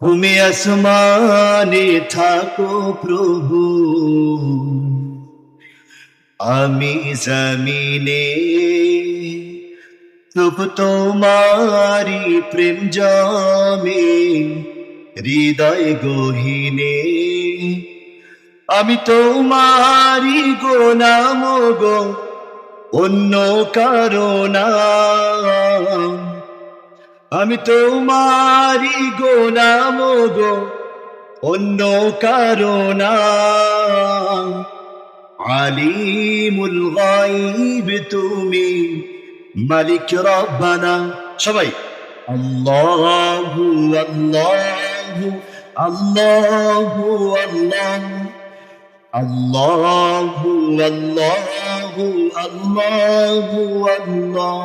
তুমি আসমানে থাকো প্রভু। আমি জমিনে, তবু তোমারি প্রেম জমে, হৃদয় গহিনে। আমি তোমারি গো নাম গো, অন্য কারণা আমি তোমারি গোলাম গো, অন্য কারণা আলিমুল গাইব তুমি, মালিক রব্বানা। সবাই আল্লাহু আল্লাহু আল্লাহ, আল্লাহু আল্লাহু আল্লাহু আল্লাহ।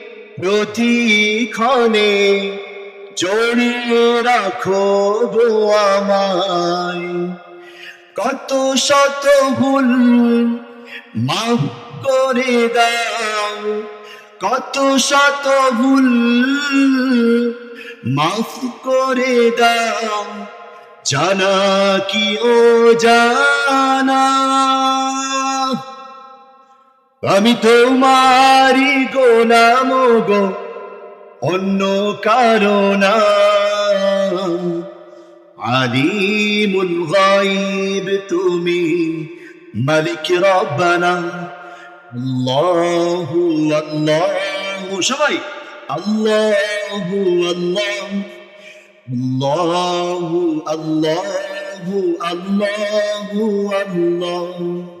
প্রতিক্ষণে জড়িয়ে রাখো আমায়। কত শত ভুল মাফ করে দাও, কত শত ভুল মাফ করে দাও, জানা কি ও জানা আমি তোমারি গোলাম গো, অন্য কারণা আলিমুল গাইব তুমি, মালিক রব্বানা। আল্লাহু আল্লাহু, সবাই আল্লাহু আল্লাহ। আল্লাহু আল্লাহু আল্লাহু আল্লাহ।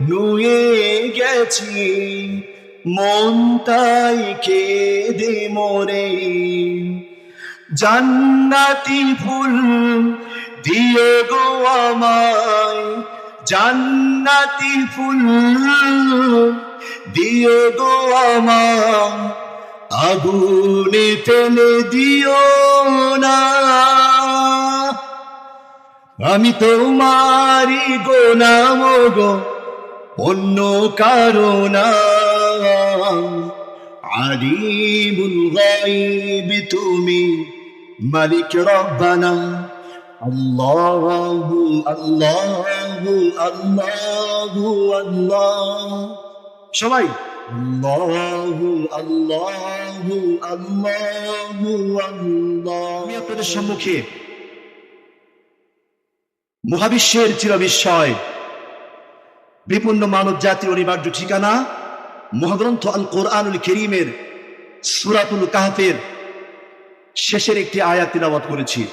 নুয়ে গেছি, মন তাই কেঁদে মরে। জান্নাতি ফুল দিয়ে গো আমায়, জান্নাতি ফুল দিয়ে গো আমায়, আগুনে ফেলে দিও না। আমি তোমারি গোলাম গো অন্য কারণা আলিমুল গাইব তুমি মালিক রব্বানা। আল্লাহু আল্লাহু আল্লাহু আল্লাহ। সবাই, আল্লাহু আল্লাহু আল্লাহু আল্লাহ। আমি আপনাদের সম্মুখে মহাবিশ্বের চিরবিস্ময় বিপন্ন মানব জাতির অনিবার্য ঠিকানা, মহাগ্রন্থ আল কোরআনুল করিমের সুরাতুল কাহফের শেষের একটি আয়াত তিলাবাত করেছি।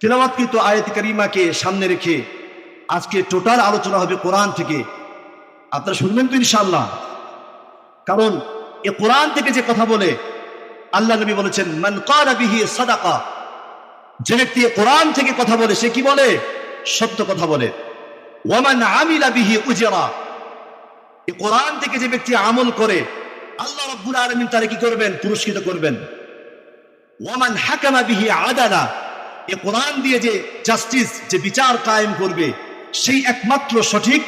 তিলাবাতকৃত আয়াত করিমাকে সামনে রেখে আজকে টোটাল আলোচনা হবে কোরআন থেকে। আপনারা শুনবেন তো ইনশাল্লাহ কারণ এ কোরআন থেকে যে কথা বলে, আল্লাহ নবী বলেছেন, মান সাদাকা। যে ব্যক্তি কোরআন থেকে কথা বলে, সে কি বলে? সত্য কথা বলে। ওয়ামান আমিলা বিহি উজরা। কোরআন থেকে যে ব্যক্তি আমল করে, আল্লাহ রাব্বুল আলামিন তারে কি করবেন? পুরস্কৃত করবেন। ওয়ামান হাকামা বিহি আদালা। এই কোরআন দিয়ে যে জাস্টিস, যে বিচার কায়েম করবে, সেই একমাত্র সঠিক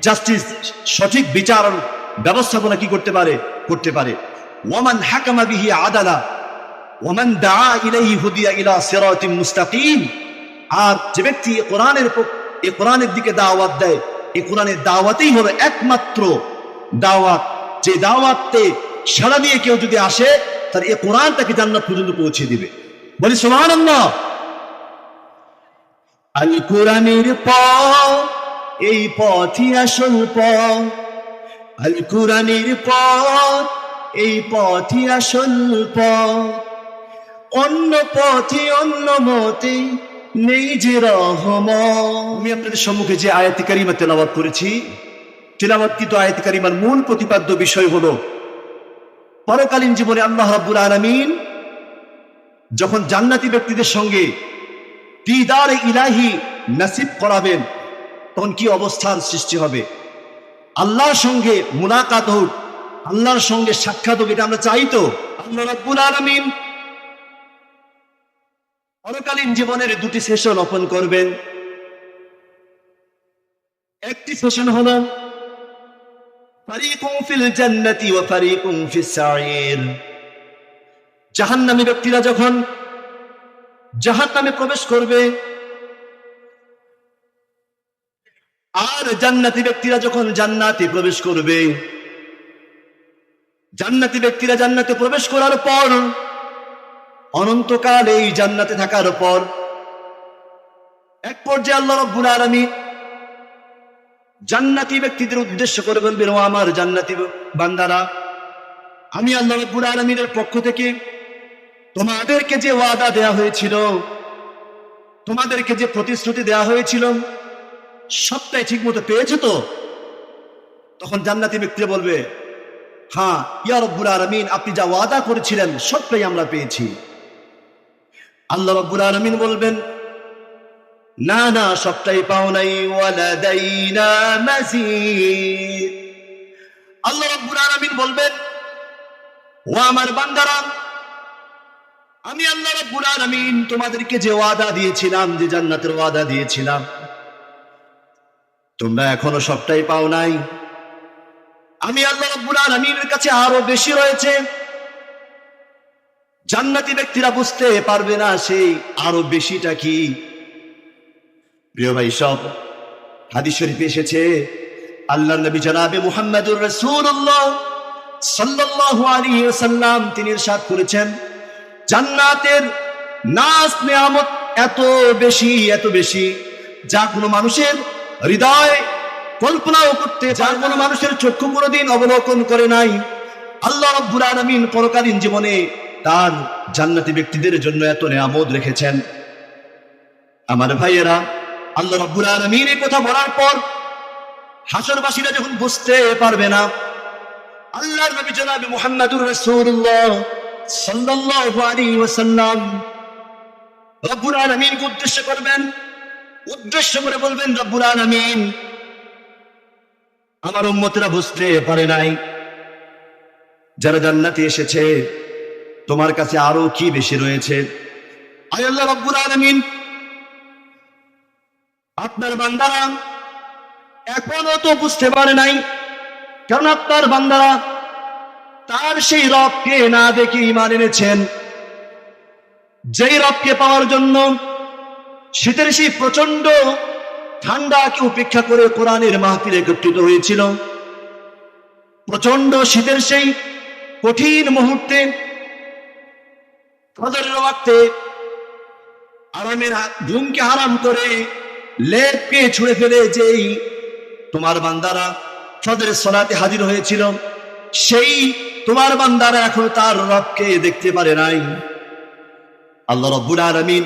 জাস্টিস, সঠিক বিচার ব্যবস্থাপনা কি করতে পারে? করতে পারে। ওয়ামান হাকামা বিহি আদালা। ওয়ামান দা ইলাইহি হুদিয়া ইলা সিরাতিন মুস্তাকিম। আর যে ব্যক্তি এ কোরআনের পক- এ কোরআনের দিকে দাওয়াত দেয়। এই কোরআনের দাওয়াতেই হলো একমাত্র দাওয়াত। যে দাওয়াতে সারা দিয়ে কেউ যদি আসে, তার এ কোরআন তাকে জান্নাত পর্যন্ত পৌঁছে দিবে। বলি, সুবহানাল্লাহ। আল কোরআনের পথ, এই পথই আসল পথ। আল কোরআনের পথ, এই পথই আসল পথ। অন্য পথে, অন্য মতে নেই যে রহম আমি আপনাদের সম্মুখে যে আয়াতি কারিমা তেলাওয়াত করেছি তেলাওয়াতকৃত আয়াতি কারিমার মূল প্রতিপাদ্য বিষয় হলো, পরকালীন জীবনে আল্লাহ রাব্বুল আলামিন যখন জান্নাতি ব্যক্তিদের সঙ্গে দিদার ইলাহি নাসিব করাবেন, তখন কি অবস্থার সৃষ্টি হবে? আল্লাহর সঙ্গে মুলাকাত হোক, আল্লাহর সঙ্গে সাক্ষাৎ হোক, এটা আমরা চাই তো? আল্লাহ রাব্বুল আলামিন পরকালীন জীবনের দুটি সেশন ওপেন করবেন। একটি সেশন হলো ফিস সাঈর। ব্যক্তিরা যখন জাহান্নামে প্রবেশ করবে, আর জান্নাতি ব্যক্তিরা যখন জান্নাতে প্রবেশ করবে, জান্নাতি ব্যক্তিরা জান্নাতে প্রবেশ করার পর অনন্তকাল এই জান্নাতে থাকার পর এক পর্যায়ে আল্লাহ রব্বুল আলামিন জান্নাতি ব্যক্তিদের উদ্দেশ্য করে বলবেন, ও আমার জান্নাতি বান্দারা, আমি আল্লাহ রব্বুল আলামিনের পক্ষ থেকে তোমাদেরকে যে ওয়াদা দেয়া হয়েছিল, তোমাদেরকে যে প্রতিশ্রুতি দেয়া হয়েছিল, সবটাই ঠিক মতো পেয়েছ তো? তখন জান্নাতি ব্যক্তি বলবে হ্যাঁ ইয়া রব্বুল আলামিন, আপনি যা ওয়াদা করেছিলেন, সবটাই আমরা পেয়েছি। আল্লাহ রব্বুল আলামিন বলবেন, না না, সবটাই পাও নাই আল্লাহ রব্বুল আলামিন বলবেন, ও আমার বান্দারা, আমি আল্লাহ রব্বুল আলামিন তোমাদেরকে যে ওয়াদা দিয়েছিলাম, যে জান্নাতের ওয়াদা দিয়েছিলাম, তোমরা এখনও সবটাই পাও নাই। আমি আল্লাহ রব্বুল আলামিনের কাছে আরও বেশি রয়েছে জান্নাতি ব্যক্তিরা বুঝতে পারবে না সেই আরও বেশিটা কি। প্রিয় ভাই, সব হাদিস শরীফে এসেছে আল্লাহ নবী জনাবে মুহাম্মদুর রাসূলুল্লাহ সাল্লাল্লাহু আলাইহি ওয়াসাল্লাম। তিনি ইরশাদ করেছেন, জান্নাতের নাজ নিয়ামত এত বেশি এত বেশি, যা কোনো মানুষের হৃদয় কল্পনাও করতে যা কোনো মানুষের চক্ষু কোনোদিন অবলোকন করে নাই। আল্লাহ রব্বুল আলামিন পরকালীন জীবনে তার জান্নাতি ব্যক্তিদের জন্য এত নিয়ামত রেখেছেন। আমার ভাইয়েরা, আল্লাহ রব্বুল আলামিন এই কথা বলার পর হাসরবাসীরা যখন বুঝতে পারবে না, আল্লাহর নবী জনাবে মুহাম্মাদুর রাসূলুল্লাহ সাল্লাল্লাহু আলাইহি ওয়াসাল্লাম রব্বুল আলামিনকে উদ্দেশ্য করবেন, উদ্দেশ্য করে বলবেন, রব্বুল আলামিন, আমার উম্মতেরা বুঝতে পারে নাই। যারা জান্নাতে এসেছে তোমার কাছে আরও কি বেশি রয়েছে? আপনার বান্দারা এখনও তো বুঝতে পারে নাই, কারণ আপনার বান্দারা তার সেই রবকে না দেখে ইমান এনেছেন। যেই রবকে পাওয়ার জন্য শীতের সেই প্রচণ্ড ঠান্ডাকে উপেক্ষা করে কোরআনের মাহফিল একত্রিত হয়েছিল। প্রচণ্ড শীতের সেই কঠিন মুহূর্তে ফজরের ওয়াক্তে আরামের ঘুমকে হারাম করে লেপকে ছুঁড়ে ফেলে যেই তোমার বান্দারা ফজরের সলাতে হাজির হয়েছিল, সেই তোমার বান্দারা এখন তার রবকে দেখতে পারে নাই। আল্লাহ রব্বুল আলামিন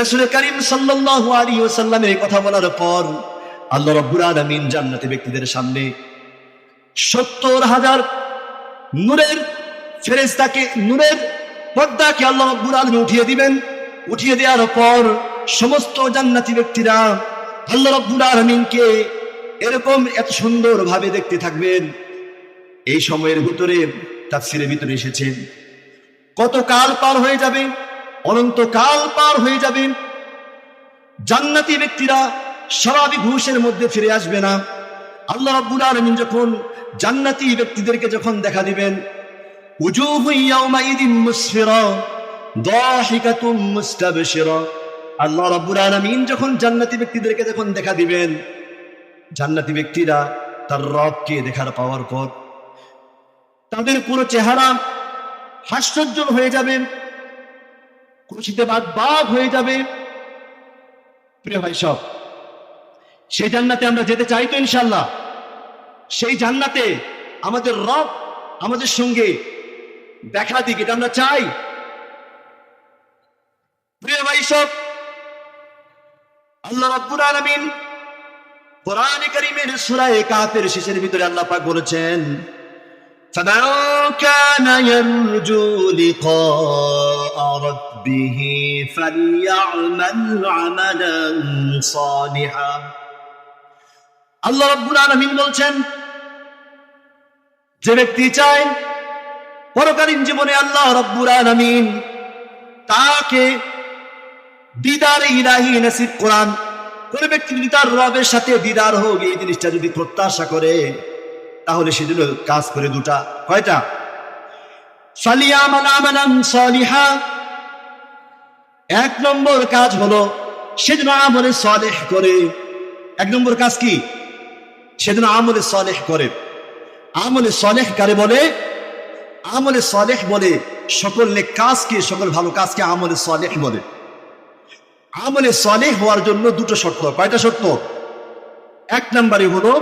রাসূল করিম সাল্লাল্লাহু আলাইহি ওয়াসাল্লামের এই কথা বলার পর আল্লাহ রব্বুল আলামিন জান্নাতি ব্যক্তিদের সামনে সত্তর হাজার নূরের ফেরেশতাকে, নূরের পর্দাকে আল্লাহ রব্বুল আলামিন উঠিয়ে দিবেন। উঠিয়ে দেওয়ার পর সমস্ত জান্নাতি ব্যক্তিরা আল্লাহ রব্বুল আলামিনকে এরকম এত সুন্দর ভাবে দেখতে থাকবেন। এই সময়ের ভিতরে, তাফসিরের ভিতরে এসেছে। কত কাল পার হয়ে যাবে? অনন্ত কাল পার হয়ে যাবে। জান্নাতি ব্যক্তিরা স্বাভাবিক ঘুষের মধ্যে ফিরে আসবে না। আল্লাহ রাব্বুল আলামিন যখন জান্নাতি ব্যক্তিদেরকে যখন দেখা দিবেন উজুহু ইয়াউমাইদিন মুসফিরা দাহিকাতুম মুস্তাবশিরা। আল্লাহ রাব্বুল আলামিন যখন জান্নাতি ব্যক্তিদেরকে যখন দেখা দিবেন, জান্নাতি ব্যক্তিরা তার রবকে দেখার পাওয়ার পর তাদের পুরো চেহারা হাস্যোজ্জ্বল হয়ে যাবে, খুশিতে বাদ বাদ হয়ে যাবে। প্রিয় ভাই সব, সেই জান্নাতে আমরা যেতে চাই তো ইনশাল্লাহ সেই জান্নাতে আমাদের রব আমাদের সঙ্গে দেখা দিক এটা আমরা চাই প্রিয় ভাই সব আল্লাহ রাব্বুল আলামিন কোরআনে কারীমের সূরা কাফের শেষের ভিতরে আল্লাহ পাক বলেছেন فمن كان يرجو لقاء ربه فليعمل عملا صالحا আল্লাহ রাব্বুল আলামিন বলছেন যে ব্যক্তি চায় পরকালীন জীবনে আল্লাহ রাব্বুল আলামিন তাকে দিদার ইলাহি নসিব কোরআন, কোন ব্যক্তি যদি তার রবের সাথে দিদার হোক, এই জিনিসটা যদি প্রত্যাশা করে, তাহলে সেজন্য কাজ করে দুটা, কয়টা? এক নম্বর কাজ হলো সেজন্য আমলে সলেহ করে। এক নম্বর কাজ কি? সেজন্য আমলে সলেহ করে। আমলে সলেহ কারে বলে? আমলে সলেহ বলে, সকল নেক কাজকে, সকল ভালো কাজকে আমলে সলেহ বলে। আমলে সলেহ হওয়ার জন্য দুটো শর্ত। কয়টা শর্ত? এক নম্বরে হলো,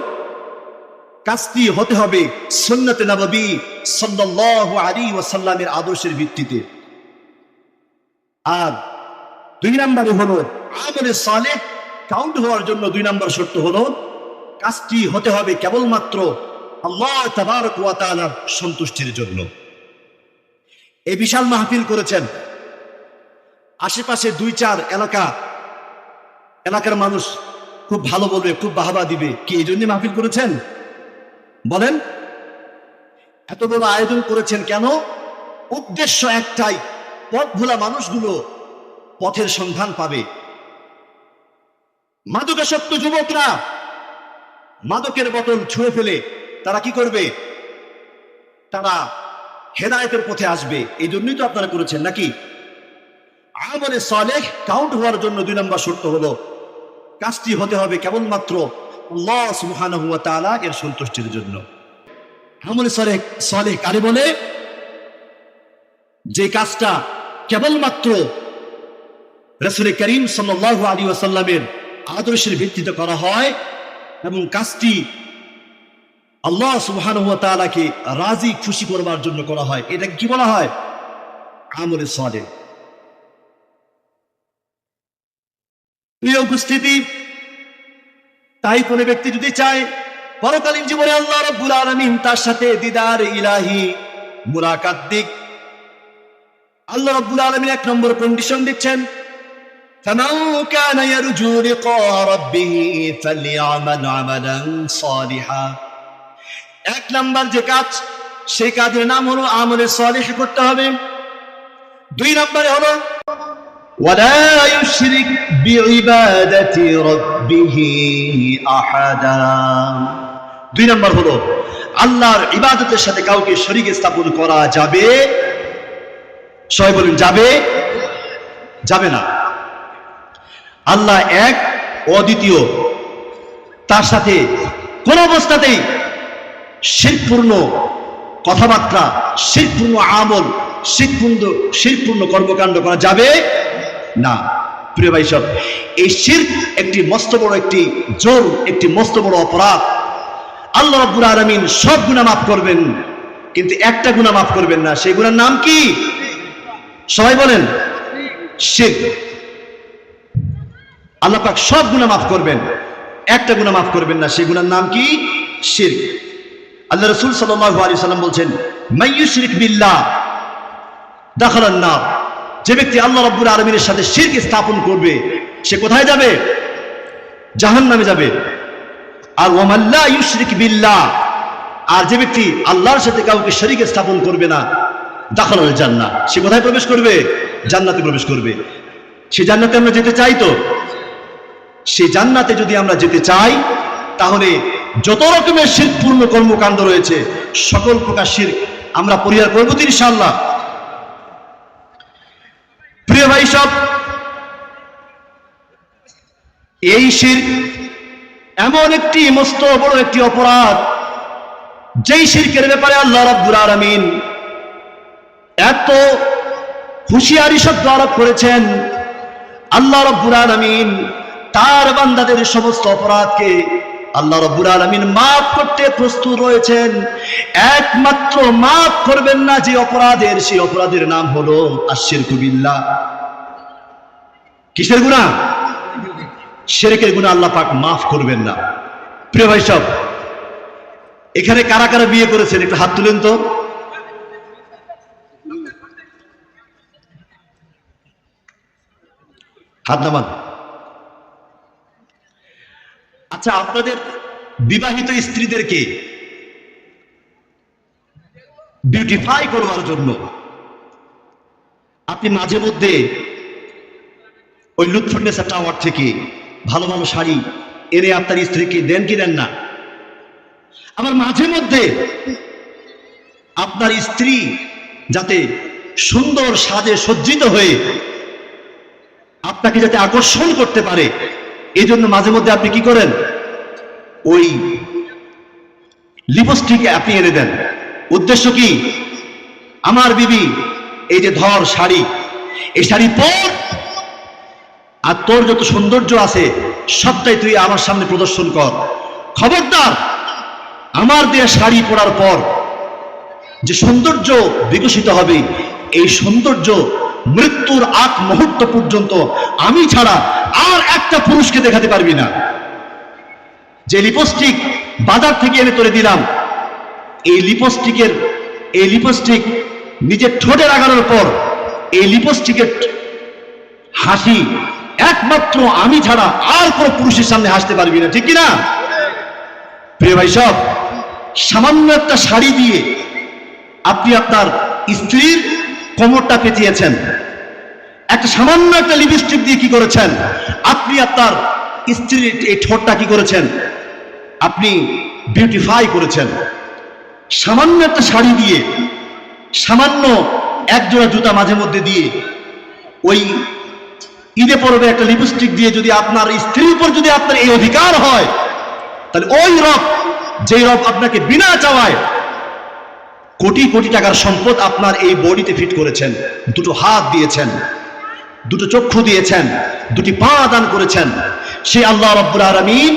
কাজটি হতে হবে সুন্নতে নবী সাল্লাল্লাহু আলাইহি ওয়াসাল্লামের আদর্শের ভিত্তিতে। আর দুই নম্বরে হলো, আমলে সালেহ কাউন্ট হওয়ার জন্য দুই নম্বর শর্ত হলো, কাজটি হতে হবে কেবলমাত্র আল্লাহ সন্তুষ্টির জন্য। এই বিশাল মাহফিল করেছেন। আশেপাশে দুই চার এলাকা, এলাকার মানুষ খুব ভালো বলবে, খুব বাহবা দিবে। কি এই জন্য মাহফিল করেছেন? বলেন। এত বড় আয়োজন করেছেন কেন? উদ্দেশ্য একটাই, পথ ভোলা মানুষগুলো পথের সন্ধান পাবে। মাদকাসক্ত যুবকরা মাদকের বোতল ছুঁয়ে ফেলে তারা কি করবে? তারা হেদায়তের পথে আসবে। এই জন্যই তো আপনারা করেছেন নাকি? আমলে সালেহ কাউন্ট হওয়ার জন্য দুই নম্বর শর্ত হলো, কাজটি হতে হবে কেবলমাত্র আল্লাহ সুবহানাহু তাআলা এর সন্তুষ্টির জন্য। আমলে সালেহ সালেহ কারে বলে? যে কাজটা কেবলমাত্র রসুল করিম সাল্লাল্লাহু আলাইহি ওয়াসাল্লামের আদর্শের ভিত্তিতে করা হয় এবং কাজটি আল্লাহ সুবহানাহু ওয়া তাআলাকে রাজি খুশি করবার জন্য করা হয় এটা কি বলা হয় আমলে সালেহ প্রিয় উপস্থিতি তাই কোন ব্যক্তি যদি চায় পরকালীন জীবনে আল্লাহ রব্বুল আলামিন তার সাথে দিদার ইলাহি মুলাকাত দিক আল্লাহ রব্বুল আলামিন এক নম্বর কন্ডিশন দিচ্ছেন فمن كان يرجو لقاء ربه فليعمل عملا صالحا এক নাম্বার যে কাজ সেই কাজের নাম হলো আমলে সালেহ করতে হবে দুই নম্বরে হলো ولا يشرك بعبادة ربه أحدا দুই নম্বর হলো আল্লাহর ইবাদতের সাথে কাউকে শরীক স্থাপন করা যাবে সবাই বলুন যাবে যাবে না আল্লাহ এক অদ্বিতীয় তার সাথে কোন অবস্থাতেই শিরপূর্ণ কথাবার্তা শিরপূর্ণ আমল শিরপূর্ণ শিরপূর্ণ কর্মকাণ্ড করা যাবে না। প্রিয় ভাই সব, এই শির একটি মস্ত বড় একটি জোর, একটি মস্ত বড় অপরাধ। আল্লাহ রাব্বুল আলামিন সব গুনাহ মাফ করবেন, কিন্তু একটা গুনাহ মাফ করবেন না। সেই গুনার নাম কি? সবাই বলেন, শিরক। আল্লাহ পাক সব গুনাহ মাফ করবেন, একটা গুনাহ মাফ করবেন না। সেই গুনার নাম কি? শিরক। আল্লাহ রাসূল আলাইহি সাল্লাম বলছেন মাইয়ুশরিক বিল্লাহ নার। যে ব্যক্তি আল্লাহ রাব্বুল আলামিনের সাথে শিরক স্থাপন করবে, সে কোথায় যাবে? জাহান্নামে যাবে। আর ওয়ামাল্লা ইউশরিক বিল্লাহ, আর যে ব্যক্তি আল্লাহর সাথে কাউকে শরীক স্থাপন করবে না, দাখালাল জান্নাহ। সে কোথায় প্রবেশ করবে? জান্নাতে প্রবেশ করবে। সে জান্নাতে আমরা যেতে চাই তো? সেই জান্নাতে যদি আমরা যেতে চাই, তাহলে যত রকমের শিরপূর্ণ কর্মকাণ্ড রয়েছে, সকল প্রকার শির আমরা পরিহার করব তো ইনশাআল্লাহ। প্রিয় ভাই সব, এই শির এমন একটি মস্ত বড় একটি অপরাধ, যেই শিরকের ব্যাপারে আল্লাহ রাব্বুল আলামিন এত হুঁশিয়ারি শব্দ আরোপ করেছেন, আল্লাহ রাব্বুল আলামিন তার বান্দাদের সমস্ত অপরাধকে আল্লাহ রব্বুল আলমিন মাফ করতে প্রস্তুত রয়েছেন। একমাত্র মাফ করবেন না যে অপরাধের, সেই অপরাধের নাম হলো আশির কুবিল্লা কিসের গুণা শেরেকের গুণা আল্লাহ পাক মাফ করবেন না। প্রিয় ভাই সব, এখানে কারা কারা বিয়ে করেছেন? একটু হাত তুলেন তো। হাত নামান। আচ্ছা আপনাদের বিবাহিত স্ত্রীদেরকে বিউটিফাই করবার জন্য আপনি মাঝে মধ্যে ওই লুৎফুন্নেসা টাওয়ার থেকে ভালো ভালো শাড়ি এনে আপনার স্ত্রীকে দেন কি দেন না? আবার মাঝে মধ্যে আপনার স্ত্রী যাতে সুন্দর সাজে সজ্জিত হয়ে আপনাকে যাতে আকর্ষণ করতে পারে এই জন্য মাঝে মধ্যে আপনি কি করেন? ওই লিপস্টিকে আপনি এনে দেন। উদ্দেশ্য কি? আমার বিবি, এই যে ধর শাড়ি, এই শাড়ি পর আর তোর যত সৌন্দর্য আছে, সবটাই তুই আমার সামনে প্রদর্শন কর। খবরদার, আমার দেয়া শাড়ি পরার পর যে সৌন্দর্য বিকশিত হবে, এই সৌন্দর্য মৃত্যুর আগ মুহূর্ত পর্যন্ত আমি ছাড়া আর একটা পুরুষকে দেখাতে পারবি না। যে লিপস্টিক বাজার থেকে এনে তুলে দিলাম, এই লিপস্টিকের এই লিপস্টিক নিজের ঠোঁটে লাগানোর পর এই লিপস্টিকের হাসি একমাত্র আমি ছাড়া আর কোনো পুরুষের সামনে হাসতে পারবি না, ঠিক কিনা? প্রিয় ভাই সব, সামান্য একটা শাড়ি দিয়ে আপনি আপনার স্ত্রীর কোমরটা পেঁচিয়েছেন। একটা সামান্য একটা লিপস্টিক দিয়ে কি করেছেন? আপনি আপনার স্ত্রীর এই ঠোঁটটা কি করেছেন? আপনি বিউটিফাই করেছেন। সামান্য একটা শাড়ি দিয়ে, সামান্য এক জোড়া জুতা মাঝে মধ্যে দিয়ে, ওই ঈদে পরবে একটা লিপস্টিক দিয়ে যদি আপনার স্ত্রীর উপর যদি আপনার এই অধিকার হয়, তাহলে ওই রব, যেই রব আপনাকে বিনা চাওয়ায় কোটি কোটি টাকার সম্পদ আপনার এই বডিতে ফিট করেছেন, দুটো হাত দিয়েছেন, দুটো চক্ষু দিয়েছেন, দুটি পা দান করেছেন, সে আল্লাহ রব্বুল আলমিন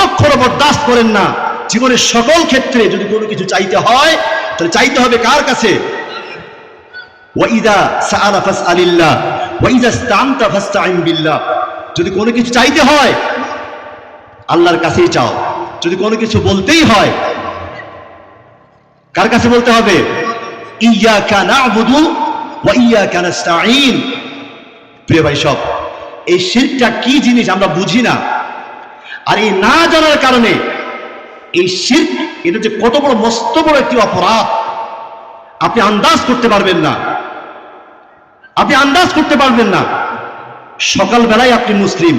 কখনো বরদাস্ত করেন না। জীবনের সকল ক্ষেত্রে যদি কোনো কিছু চাইতে হয়, তাহলে চাইতে হবে কার কাছে? যদি কোনো কিছু চাইতে হয়, আল্লাহর কাছেই চাও। যদি কোনো কিছু বলতেই হয়, কার কাছে বলতে হবে? ইয়াকা না'বুদু ওয়া ইয়াকা নাস্তাঈন। প্রিয় ভাই সব, এই শিরকটা কি জিনিস আমরা বুঝি না। আর এই না জানার কারণে এই শিরক, এটা যে কত বড় মস্ত বড় একটি অপরাধ। আপনি আন্দাজ করতে পারবেন না। আপনি আন্দাজ করতে পারবেন না। সকাল বেলায় আপনি মুসলিম।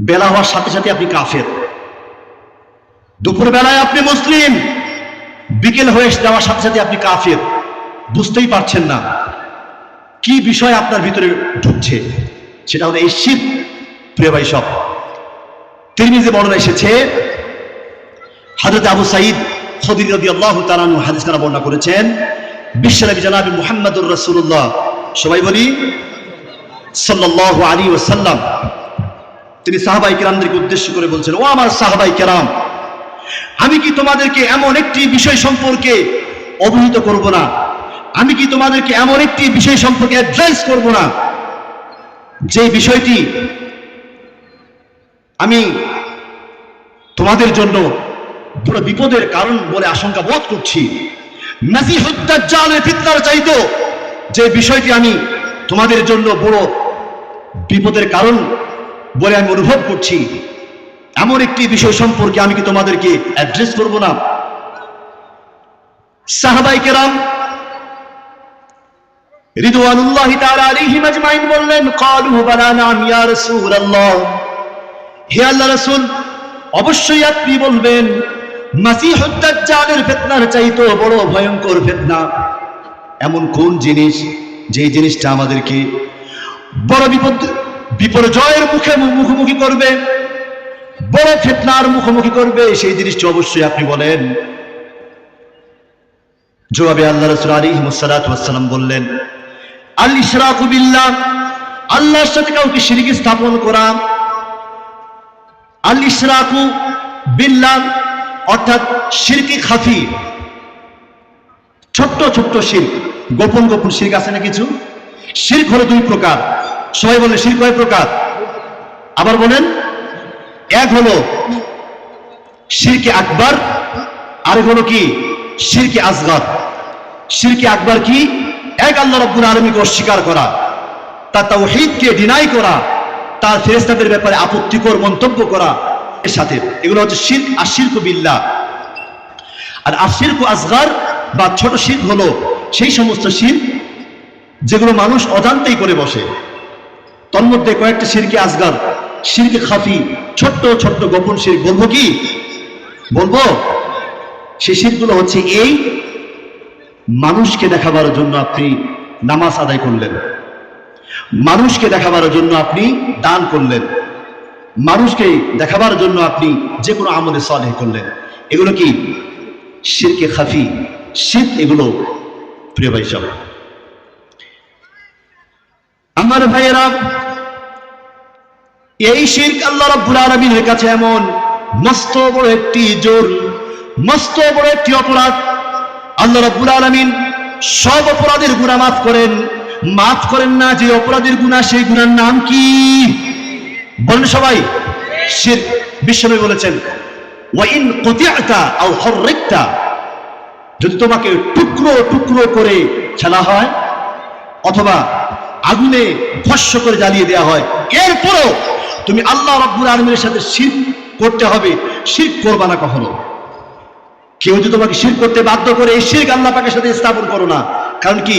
বেলা হওয়ার সাথে সাথে আপনি কাফের। দুপুর বেলায় আপনি মুসলিম। বিকেল হয়ে যাওয়ার সাথে সাথে আপনি কাফের। বুঝতেই পারছেন না কি বিষয় আপনার ভিতরে ঢুকছে। সেটা হলো এই শীত প্রিয় ভাই সব যে বর্ণনা এসেছে হাজরত আবু সাইদ খদির রবি আল্লাহ তালানু হাদিস খানা বর্ণনা করেছেন বিশ্বনবী জানাবি মুহাম্মদুর রাসূলুল্লাহ। সবাই বলি, সাল্লাল্লাহু আলী ওসাল্লাম তিনি সাহাবাই কেরামদেরকে উদ্দেশ্য করে বলছেন, ও আমার সাহাবাই কেরাম, আমি কি তোমাদেরকে এমন একটি বিষয় সম্পর্কে অবহিত করব না? আমি কি তোমাদেরকে এমন একটি বিষয় সম্পর্কে অ্যাড্রেস করব না? যে বিষয়টি আমি তোমাদের জন্য বড় বিপদের কারণ বলে আশঙ্কা বোধ করছি। নাসিহুদ্দাজ্জালের ফিতনার চাইতো যে বিষয়টি আমি তোমাদের জন্য বড় বিপদের কারণ বলে আমি অনুভব করছি, এমন একটি বিষয় সম্পর্কে আমি কি তোমাদেরকে অ্যাড্রেস করব না? সাহাবাই কেরাম রিদওয়ানুল্লাহ তাআলা আলাইহিম আজমাইন বললেন ক্বালু বালা নাম ইয়া রাসূলুল্লাহ। হে আল্লাহ রাসূল, অবশ্যই আপনি বলবেন মাসিহুদ দাজ্জালের ফিতনার চাইতো বড় ভয়ঙ্কর ফিতনা। এমন কোন জিনিস যে জিনিসটা আমাদেরকে বড় বিপদ, বিপর্যয়ের মুখে মুখোমুখি করবে, বড় ফিতনার মুখোমুখি করবে, সেই জিনিসটা অবশ্যই আপনি বলেন। জবাবে আল্লাহ রসুল আলী মুসালাতাম বললেন আল ইশরাকু বিল্লাহ, আল্লাহর সাথে কাউকে শিরিক স্থাপন করা আল ইসরাকু বিল্লাহ, অর্থাৎ শিরকি খাফি। ছোট্ট ছোট্ট শির্ক। গোপন গোপন শির্ক আছে না কিছু? শির্ক হলো দুই প্রকার। সবাই বলে শির্ক কয় প্রকার? আবার বলেন, এক হলো শিরকে আকবর আর হলো কি? শিরকে আসগর। শিরকে আকবর কি? এক আল্লাহ রব্বুল আলমীকে অস্বীকার করা, তার তাওহীদকে ডিনাই করা তার ফেরেস্তাদের ব্যাপারে আপত্তিকর মন্তব্য করা এর সাথে। এগুলো হচ্ছে শির্ক আর শির্ক বিল্লাহ। আর আশির্ক আসগার বা ছোট শির্ক হলো সেই সমস্ত শির্ক যেগুলো মানুষ অজান্তেই করে বসে। তন্মধ্যে কয়েকটা শিরকে আসগার, শিরকে খাফি, ছোট্ট ছোট্ট গোপন শির বলব কি? বলব, সেই শিরগুলো হচ্ছে এই মানুষকে দেখাবার জন্য আপনি নামাজ আদায় করলেন। মানুষকে দেখাবার জন্য আপনি দান করলেন। মানুষকে দেখাবার জন্য আপনি যে কোনো আমলে সলেহ করলেন। এগুলো কি? শিরকে খাফি। শির এগুলো প্রিয় ভাই সব আমার ভাইয়েরা, এই শির্ক আল্লাহ রাব্বুল আলামিনের কাছে এমন মস্ত বড় একটি জোর, মস্ত বড় একটি অপরাধ আল্লাহ রাব্বুল আলামিন সব অপরাধের গুনাহ মাফ করেন। মাফ করেন না যে অপরাধের গুনাহ সেই গুণার নাম কি? বলেন সবাই। বিশ্বনবী বলেছেন ওয়া ইন কুতিআতা আও হররিকতা। যদি তোমাকে টুকরো টুকরো করে ছেলা হয়, অথবা আগুনে ভস্য করে জ্বালিয়ে দেওয়া হয়, এরপরও তুমি আল্লাহ রব্বুল আলমীর সাথে শির করতে হবে। শির করবা না কখনো। কেউ যদি তোমাকে শির করতে বাধ্য করে, এই শির আল্লাহ পাকের সাথে স্থাপন করো না। কারণ কি?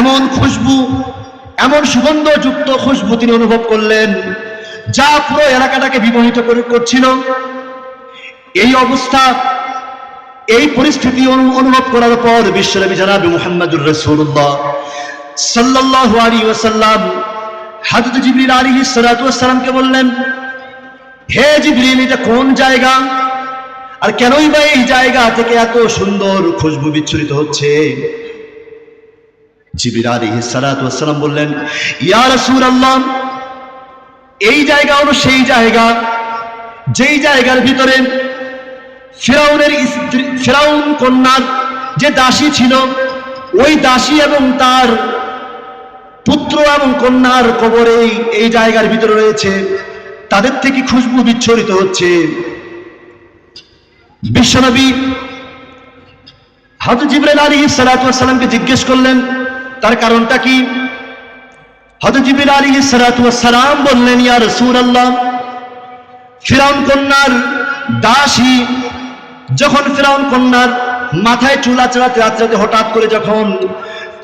এমন খুশবু, এমন সুগন্ধযুক্ত খুশবু তিনি অনুভব করলেন, যা পুরো এলাকাটাকে বিমোহিত করে করছিল। এই অবস্থা, এই পরিস্থিতি অনুভব করার পর বিশ্বনবী জানাবি মুহাম্মদুর রাসূলুল্লাহ সাল্লাল্লাহু আলাইহি ওয়াসাল্লাম হযরত জিবরিল আলাইহিস সালাতু ওয়াসসালামকে বললেন, হে জিবরিল, এটা কোন জায়গা? আর কেনই বা এই জায়গা থেকে এত সুন্দর খুশবু বিচ্ছুরিত হচ্ছে? জিবরিল আলাইহিস সালাতু ওয়াসসালাম বললেন, ইয়া রাসূলুল্লাহ, এই জায়গা হলো সেই জায়গা, যেই জায়গার ভিতরে ফেরাউনের স্ত্রী ফেরাউন কন্যার যে দাসী ছিল, ওই দাসী এবং তার পুত্র এবং কন্যার কবরে এই জায়গার ভিতরে রয়েছে। তাদের থেকে খুশবু বিচ্ছরিত হচ্ছে। বিশ্বনবী হজরত জিবরাইল আলী সালাতামকে জিজ্ঞেস করলেন তার কারণটা কি? হজরত জিবরাইল আলী সালাতাম বললেন, ইয়া আল্লাহ ফিরাউন কন্যার দাসী যখন ফেরাউন কন্যার মাথায় চুলা চড়াতে রাত্রাতে হঠাৎ করে যখন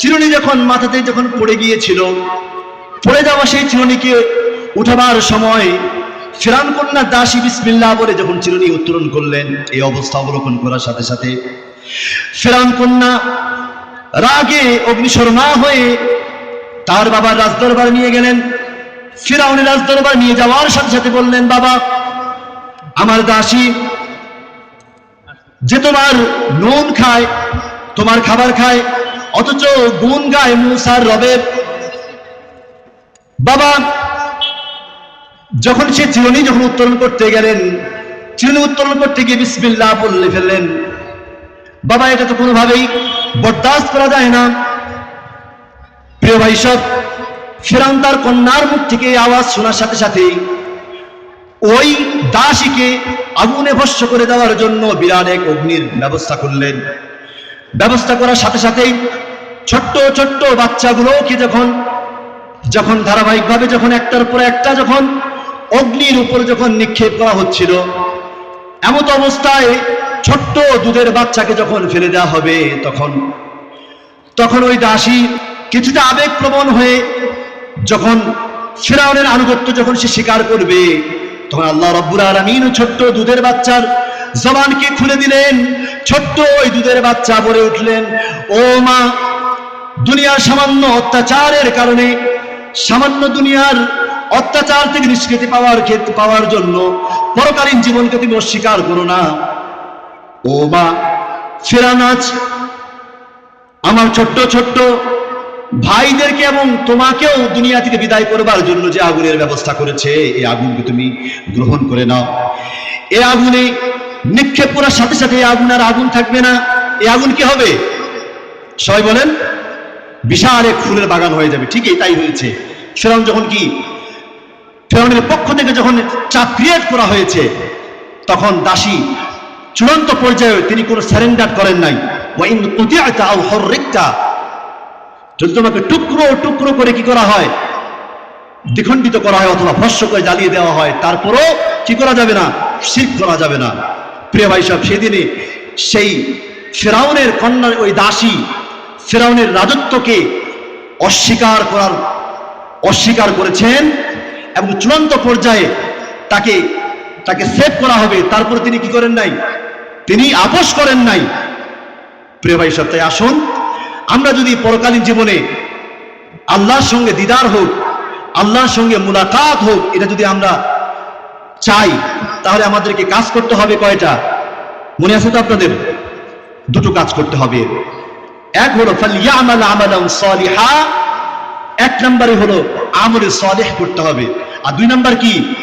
চিরুনি যখন মাথাতে যখন পড়ে গিয়েছিল, পড়ে যাওয়া সেই চিরুনিকে উঠাবার সময় ফেরাউন কন্যার দাসী বিসমিল্লাহ বলে যখন চিরুনি উত্তোলন করলেন, এই অবস্থা অবলোকন করার সাথে সাথে ফেরাউন কন্যা রাগে অগ্নিশর্মা হয়ে তার বাবার রাজদরবার নিয়ে গেলেন। ফেরাউনের রাজদরবার নিয়ে যাওয়ার সাথে সাথে বললেন, বাবা, আমার দাসী, যে তোমার নুন খায়, তোমার খাবার খায়, অথচ গুণ গায় মুসার রবের বাবা, যখন সে চিরুনি যখন উত্তোলন করতে গেলেন, চিরুনি উত্তোলন করতে গিয়ে বিসমিল্লাহ বললে ফেললেন। বাবা, এটা তো কোনোভাবেই বরদাস্ত করা যায় না। প্রিয় ভাই সব ফেরান তার কন্যার মুখ থেকে আওয়াজ শোনার সাথে সাথে ওই দাসীকে আগুনে ভস্য করে দেওয়ার জন্য বিরাট এক অগ্নির ব্যবস্থা করলেন। ব্যবস্থা করার সাথে সাথেই ছোট্ট ছোট্ট বাচ্চাগুলোকে যখন যখন ধারাবাহিকভাবে যখন একটার পর একটা যখন অগ্নির উপর যখন নিক্ষেপ করা হচ্ছিল, এমত অবস্থায় ছোট্ট দুধের বাচ্চাকে যখন ফেলে দেওয়া হবে, তখন তখন ওই দাসী কিছুটা আবেগপ্রবণ হয়ে যখন ফেরাউনের আনুগত্য যখন সে স্বীকার করবে, তখন আল্লাহ রব্বুল আলমিন ছোট্ট দুধের বাচ্চার জবানকে খুলে দিলেন। ছোট্ট ওই দুধের বাচ্চা বলে উঠলেন, ও মা, দুনিয়ার সামান্য অত্যাচারের কারণে, সামান্য দুনিয়ার অত্যাচার থেকে নিষ্কৃতি পাওয়ার ক্ষেত্রে পাওয়ার জন্য পরকালীন জীবনকে তুমি অস্বীকার করো না। ও মা ফেরানাচ আমার ছোট্ট ছোট্ট ভাইদেরকে এবং তোমাকেও দুনিয়া থেকে বিদায় করবার জন্য যে আগুনের ব্যবস্থা করেছে, এই আগুনকে তুমি গ্রহণ করে নাও। এই আগুনে নিক্ষেপ করার সাথে সাথে আগুন আর আগুন থাকবে না। এই আগুন কি হবে? সবাই বলেন, বিশাল এক ফুলের বাগান হয়ে যাবে। ঠিকই তাই হয়েছে। ফেরাউন যখন কি ফেরাউনের পক্ষ থেকে যখন চাপ ক্রিয়েট করা হয়েছে, তখন দাসী চূড়ান্ত পর্যায়ে তিনি কোনো স্যারেন্ডার করেন নাই। যদি তোমাকে টুকরো টুকরো করে কি করা হয়? দ্বিখণ্ডিত করা হয় অথবা ভস্য করে জ্বালিয়ে দেওয়া হয়, তারপরও কি করা যাবে না? শির করা যাবে না। প্রিয় ভাই সাহেব সেদিনে সেই ফেরাউনের কন্যার ওই দাসী ফেরাউনের রাজত্বকে অস্বীকার করার, অস্বীকার করেছেন এবং চূড়ান্ত পর্যায়ে তাকে তাকে সেভ করা হবে। তারপরে তিনি কি করেন নাই? তিনি আপোষ করেন নাই। প্রিয় ভাই তাই আসুন। আমরা যদি পরকালীন জীবনে আল্লাহর সঙ্গে দিদার হোক, আল্লাহর সঙ্গে মুলাকাত হোক, এটা যদি আমরা চাই, তাহলে আমাদেরকে কাজ করতে হবে কয়টা? মনে আছে তো আপনাদের? দুটো কাজ করতে হবে। এক হলো সালিহা। এক নম্বরে হলো, আমলে সালেহ করতে হবে। আর দুই নম্বর কি?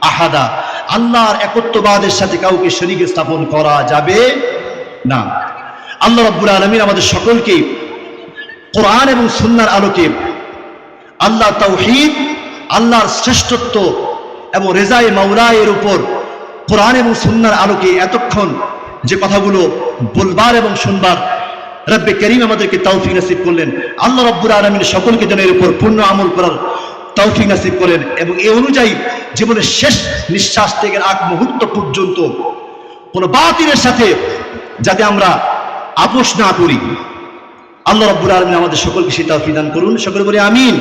আহাদা। আল্লাহর একত্ববাদের সাথে কাউকে শরীকে স্থাপন করা যাবে না। আল্লাহ রাব্বুল আলামিন আমাদের সকলকে কোরআন এবং সুন্নাহর আলোকে আল্লাহ তাওহীদ আল্লাহর শ্রেষ্ঠত্ব এবং রেজায়ে মাওলায়ের উপর কোরআন এবং সুন্নার আলোকে এতক্ষণ যে কথাগুলো বলবার এবং শুনবার রব্বে করিম আমাদেরকে তৌফিক নাসিব করলেন। আল্লাহ রব্বুল আলমিন সকলকে যেন এর উপর পূর্ণ আমল করার তৌফিক নাসিব করেন এবং এ অনুযায়ী জীবনের শেষ নিঃশ্বাস থেকে আগ মুহূর্ত পর্যন্ত কোনো বাতিলের সাথে যাতে আমরা আপোষ না করি। আল্লাহ রব্বুল আলমিন আমাদের সকলকে সেটা দান করুন। সকলে বলে আমিন।